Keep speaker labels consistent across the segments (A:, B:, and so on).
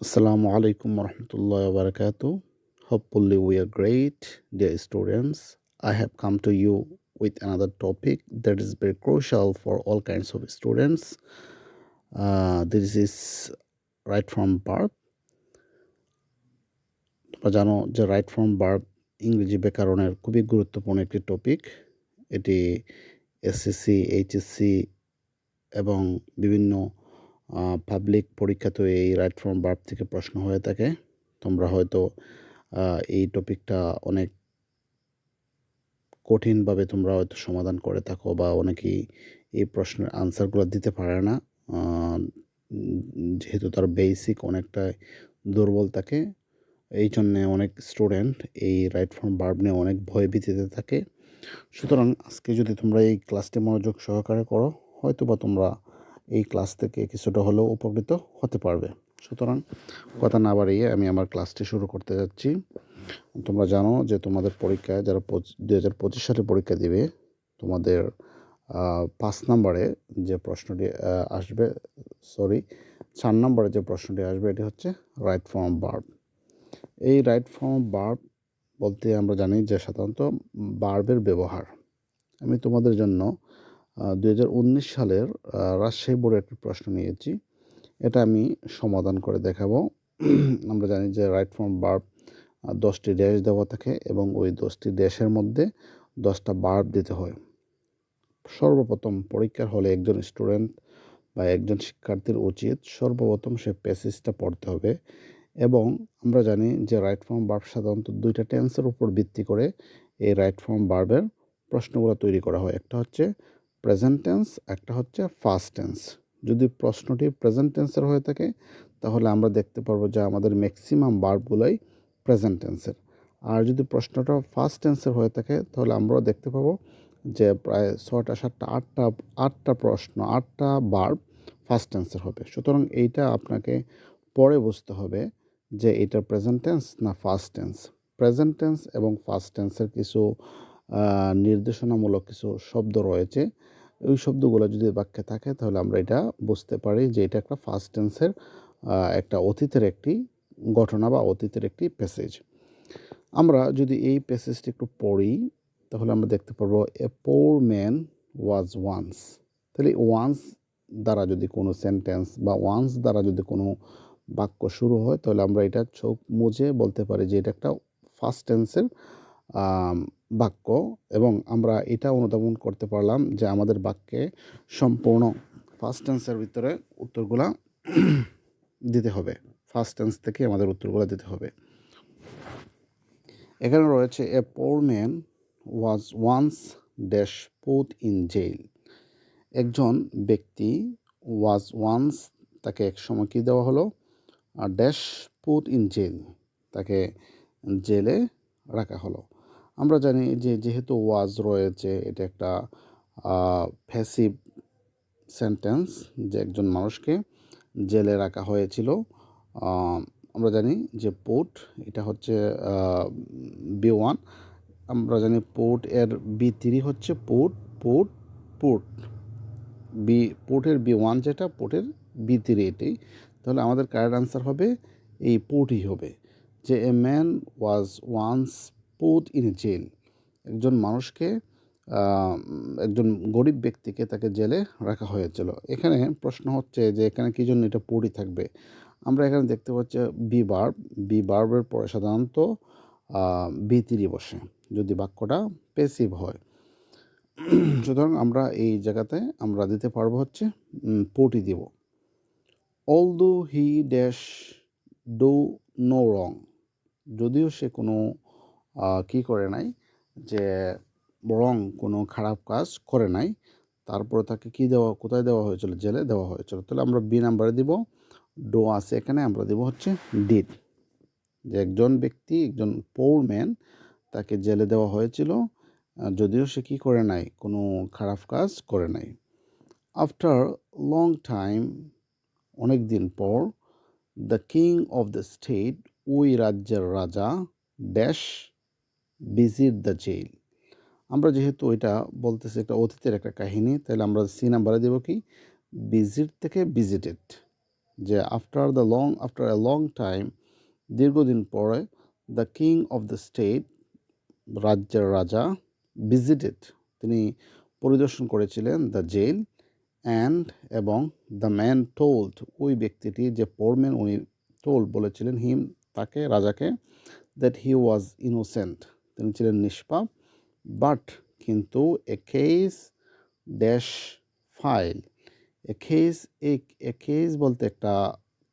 A: আসসালামু আলাইকুম রহমতুল্লাহ বারকাত hopefully we are great dear students I have come to you with another topic that is very crucial for all kinds of students this is right form verb তোমরা জানো যে right from verb ইংরেজি ব্যাকরণের খুবই গুরুত্বপূর্ণ একটি topic এটি SSC HSC এবং বিভিন্ন পাবলিক পরীক্ষাতেও এই রাইট ফ্রম বার্ব থেকে প্রশ্ন হয়ে থাকে। তোমরা হয়তো এই টপিকটা অনেক কঠিনভাবে তোমরা হয়তো সমাধান করে থাকো বা অনেকেই এই প্রশ্নের আনসারগুলো দিতে পারে না। যেহেতু তার বেসিক অনেকটা দুর্বল থাকে, এই জন্যে অনেক স্টুডেন্ট এই রাইট ফর্ম বার্ব নিয়ে অনেক ভয় ভীতিতে থাকে। সুতরাং আজকে যদি তোমরা এই ক্লাসটি মনোযোগ সহকারে করো হয়তো বা তোমরা এই ক্লাস থেকে কিছুটা হলেও উপকৃত হতে পারবে। সুতরাং কথা না বাড়িয়ে আমি আমার ক্লাসটি শুরু করতে যাচ্ছি। তোমরা জানো যে তোমাদের পরীক্ষায় যারা দু হাজার পঁচিশ সালে পরীক্ষা দিবে, তোমাদের পাঁচ নম্বরে যে প্রশ্নটি আসবে সরি চার নম্বরে যে প্রশ্নটি আসবে, এটি হচ্ছে রাইট ফর্ম বার্ব এই রাইট ফর্ম বার্ব বলতে আমরা জানি যে সাধারণত বার্বের ব্যবহার। আমি তোমাদের জন্য দু হাজার উনিশ সালের রাজশাহী বোর্ডের একটি প্রশ্ন নিয়েছি। এটা আমি সমাধান করে দেখাবো। আমরা জানি যে রাইট ফর্ম বার্ব দশটি ড্যাশ দেওয়া থাকে এবং ওই দশটি ড্যাশের মধ্যে দশটা বার্ব দিতে হয়। সর্বপ্রথম পরীক্ষার হলে একজন স্টুডেন্ট বা একজন শিক্ষার্থীর উচিত সর্বপ্রথম সে প্যাসেজটা পড়তে হবে এবং আমরা জানি যে রাইট ফর্ম বার্ব সাধারণত দুইটা টেন্সের উপর ভিত্তি করে এই রাইট ফর্ম বার্বের প্রশ্নগুলো তৈরি করা হয়। একটা হচ্ছে প্রেজেন্ট টেন্স একটা হচ্ছে ফার্স্ট টেন্স যদি প্রশ্নটি প্রেজেন্ট টেন্সের হয়ে থাকে, তাহলে আমরা দেখতে পারব যে আমাদের ম্যাক্সিমাম বার্বগুলোই প্রেজেন্ট টেন্সের আর যদি প্রশ্নটা ফার্স্ট টেন্সের হয়ে থাকে, তাহলে আমরাও দেখতে পাবো যে প্রায় ছটা সাতটা, আটটা আটটা প্রশ্ন, আটটা বার্ব ফার্স্ট টেন্সের হবে। সুতরাং এইটা আপনাকে পরে বুঝতে হবে যে এটা প্রেজেন্ট টেন্স না ফার্স্ট টেন্স প্রেজেন্ট টেন্স এবং ফার্স্ট টেন্সের কিছু নির্দেশনামূলক কিছু শব্দ রয়েছে। ওই শব্দগুলো যদি বাক্যে থাকে তাহলে আমরা এটা বুঝতে পারি যে এটা একটা ফার্স্ট টেন্সের একটা অতীতের একটি ঘটনা বা অতীতের একটি প্যাসেজ আমরা যদি এই প্যাসেজটি একটু পড়ি, তাহলে আমরা দেখতে পারব a poor man was once তাহলে ওয়ান্স দ্বারা যদি কোনো সেন্টেন্স বা ওয়ান্স দ্বারা যদি কোনো বাক্য শুরু হয়, তাহলে আমরা এটা চোখ মুজে বলতে পারি যে এটা একটা ফার্স্ট টেন্সের বাক্য এবং আমরা এটা অনুধাবন করতে পারলাম যে আমাদের বাক্যে সম্পূর্ণ ফার্স্ট টেন্সের ভিতরে উত্তরগুলা দিতে হবে। ফার্স্ট টেন্স থেকে আমাদের উত্তরগুলো দিতে হবে। এখানে রয়েছে a poor man was once dash put in jail একজন ব্যক্তি ওয়াজ ওয়ান্স তাকে এক সময় কী দেওয়া হলো? আর ড্যাশ পুট ইন জেল তাকে জেলে রাখা হলো। আমরা জানি যে যেহেতু ওয়াজ রয়েছে, এটা একটা ফ্যাসিভ সেন্টেন্স যে একজন মানুষকে জেলে রাখা হয়েছিল। আমরা জানি যে পোর্ট এটা হচ্ছে বি ওয়ান আমরা জানি পোর্ট এর বি থ্রি হচ্ছে পোর্ট পোর্ট পোর্ট বি পোর্টের বি ওয়ান যেটা পোর্টের বি থ্রি এটি তাহলে আমাদের কারেক্ট আনসার হবে, এই পোর্টই হবে। যে a man was once put in jail. একজন মানুষকে একজন গরিব ব্যক্তিকে তাকে জেলে রাখা হয়েছিল। এখানে প্রশ্ন হচ্ছে যে এখানে কী জন্য এটা পুরি থাকবে? আমরা এখানে দেখতে পাচ্ছি বি বার্ব বি বার্বের পরে সাধারণত বি তিরি বসে, যদি বাক্যটা পেসিভ হয়। সুতরাং আমরা এই জায়গাতে আমরা দিতে পারব হচ্ছে পটি দিব। Although he dash do no wrong যদিও সে কোনো কি করে নাই? যে রং কোনো খারাপ কাজ করে নাই। তারপরে তাকে কি দেওয়া, কোথায় দেওয়া হয়েছিল? জেলে দেওয়া হয়েছিল। তাহলে আমরা বি নাম্বারে দিব। ডো আছে এখানে, আমরা দেবো হচ্ছে ডিড। যে একজন ব্যক্তি, একজন পৌর ম্যান তাকে জেলে দেওয়া হয়েছিল। যদিও সে কী করে নাই? কোনো খারাপ কাজ করে নাই। আফটার লং টাইম অনেক দিন পর the king of the state ওই রাজ্যের রাজা ড্যাশ ভিজিট দ্য জেল আমরা যেহেতু ওইটা বলতেছি একটা অতীতের একটা কাহিনী, তাহলে আমরা সি নাম্বারে দেবো কি? ভিজিট থেকে ভিজিটেড যে after the long after a long time দীর্ঘদিন পরে the king of the state রাজ্যের রাজা ভিজিটেড তিনি পরিদর্শন করেছিলেন দ্য জেল অ্যান্ড এবং দ্য ম্যান টোল্ড ওই ব্যক্তিটি যে পড়মেন উনি টোল্ড বলেছিলেন হিম তাকে, রাজাকে দ্যাট হি ওয়াজ ইনোসেন্ট তিনি ছিলেন নিষ্পাপ বাট কিন্তু a case dash file a case a বলতে একটা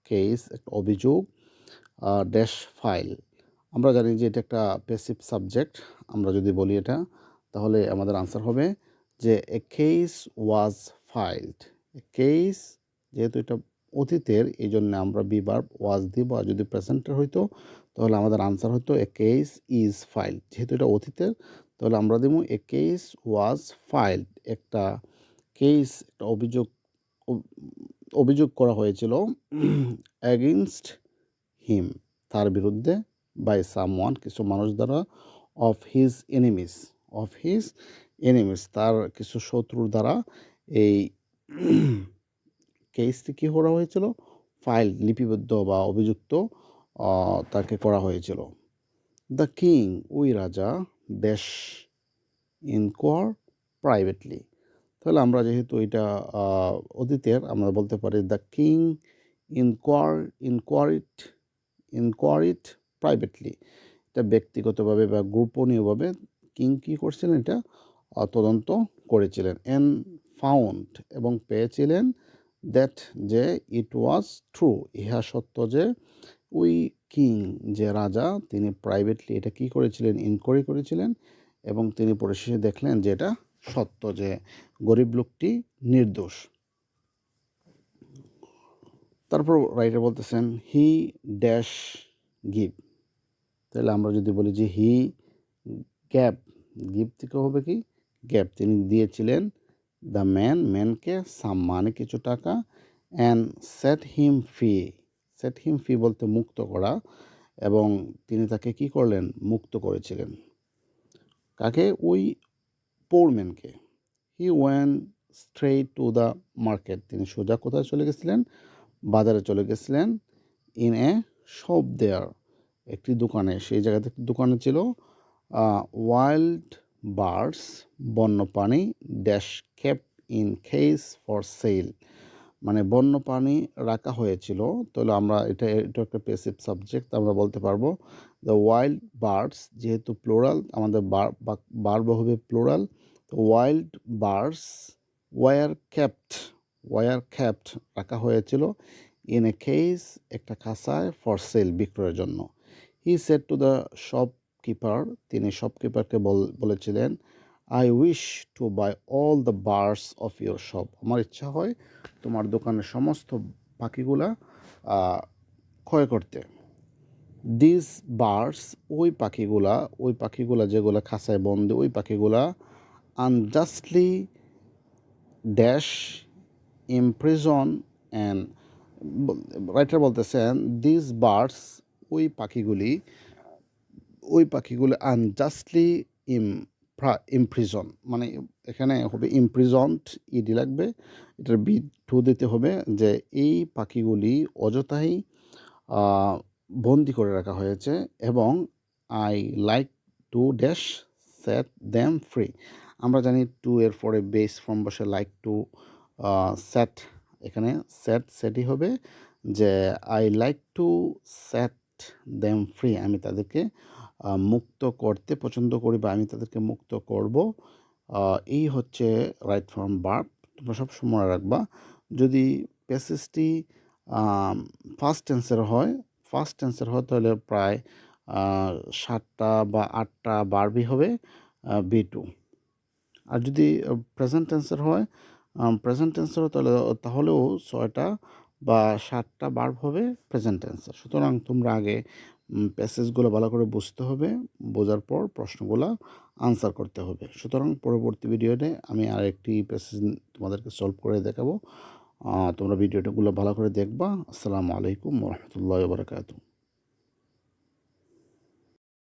A: কেস একটা অভিযোগ ড্যাশ ফাইল আমরা জানি যে এটা একটা পেসিভ সাবজেক্ট আমরা যদি বলি এটা, তাহলে আমাদের আনসার হবে যে এ কেস ওয়াজ ফাইলড এ যেহেতু এটা অতীতের এই জন্য আমরা বিবার ওয়াজ দিব, আর যদি প্রেজেন্টের হইতো তাহলে আমাদের আনসার হতো এ কেস ইজ ফাইল যেহেতু এটা অতীতের তাহলে আমরা দেবো এ কেস ওয়াজ ফাইল্ড একটা কেস একটা অভিযোগ অভিযোগ করা হয়েছিল অ্যাগেনস্ট হিম তার বিরুদ্ধে বাই সামওয়ান কিছু মানুষ দ্বারা of his enemies of his enemies তার কিছু শত্রুর দ্বারা এই কেসটি কী করা হয়েছিল? ফাইল লিপিবদ্ধ বা অভিযুক্ত তাকে করা হয়েছিল। দ্য কিং, ওই রাজা, দেশ ইনকোয়ার প্রাইভেটলি। তাহলে আমরা যেহেতু এটা অতীতের, আমরা বলতে পারি the king inquire inquired inquired privately. এটা ব্যক্তিগতভাবে বা গোপনীয়ভাবে কিং কী করছিলেন এটা? তদন্ত করেছিলেন। অ্যান্ড ফাউন্ড এবং পেয়েছিলেন দ্যাট যে ইট ওয়াজ ট্রু ইহা সত্য যে ওই কিং যে রাজা, তিনি প্রাইভেটলি এটা কি করেছিলেন ইনকোয়ারি করেছিলেন এবং তিনি পরিশেষে দেখলেন যে এটা সত্য যে গরিব লোকটি নির্দোষ। তারপর রাইটার বলতেছেন হি ড্যাশ গিভ তাহলে আমরা যদি বলি যে হি গ্যাপ গিভ থেকে হবে কি? গ্যাপ তিনি দিয়েছিলেন দ্য ম্যান ম্যানকে সাম মানে কিছু টাকা and set him free set him free বলতে মুক্ত করা এবং তিনি তাকে কি করলেন? মুক্ত করেছিলেন। কাকে? ওই পোরম্যানকে। He went straight to the market তিনি সোজা কোথায় চলে গেছিলেন? বাজারে চলে গেছিলেন। ইন এ শপ দেয়ার একটি দোকানে। সেই জায়গাতে একটি দোকানে ছিল ওয়াইল্ড বার্ডস বন্যপ্রাণী dash kept in cages for sale মানে বন্য বন্যপ্রাণী রাখা হয়েছিল, তাহলে আমরা এটা এটা একটা পেসিভ সাবজেক্ট আমরা বলতে পারব দ্য ওয়াইল্ড বার্ডস যেহেতু প্লোরাল আমাদের বার হবে প্লোরাল তো wild birds were kept were kept রাখা হয়েছিল ইন এ কেস একটা খাসায় ফর সেল বিক্রয়ের জন্য। He said to the shopkeeper তিনি শপকিপারকে বলেছিলেন I wish to buy all the birds of your shop আমার ইচ্ছা হয় তোমার দোকানের সমস্ত পাখিগুলা ক্ষয় করতে। দিস বার্ডস ওই পাখিগুলা ওই পাখিগুলা যেগুলো খাঁচায় বন্দি, ওই পাখিগুলা unjustly dash imprison and writer বলতেছেন দিস বার্ডস ওই পাখিগুলি, ওই পাখিগুলো আনজাস্টলি ইম ইমপ্রিজন মানে এখানে হবে ইমপ্রিজন্ট ইডি লাগবে। এটার বি টু দিতে হবে যে এই পাখিগুলি অযথাই বন্দি করে রাখা হয়েছে এবং I like to dash set them free আমরা জানি টু এর পরে বেস ফর্ম বসে লাইক টু সেট এখানে সেট সেটই হবে যে I like to set them free আমি তাদেরকে মুক্ত করতে পছন্দ করি বা আমি তাদেরকে মুক্ত করব এই হচ্ছে রাইট ফর্ম বার্ব তোমরা সব সময় রাখবা, যদি প্যাসেজটি ফার্স্ট টেন্সের হয় ফার্স্ট টেন্সের হয় তাহলে প্রায় সাতটা বা আটটা বারবি হবে বি টু আর যদি প্রেজেন্ট টেন্সের হয় প্রেজেন্ট টেন্সের তাহলে, তাহলেও ছয়টা বা সাতটা বার্ব হবে প্রেজেন্ট অ্যান্সার সুতরাং তোমরা আগে প্যাসেজগুলো ভালো করে বুঝতে হবে, বোঝার পর প্রশ্নগুলো আনসার করতে হবে। সুতরাং পরবর্তী ভিডিওতে আমি আর একটি প্যাসেজ তোমাদেরকে সলভ করে দেখাবো। তোমরা ভিডিওটাগুলো ভালো করে দেখবা। আসসালামু আলাইকুম রহমতুল্লাহ বারকাতু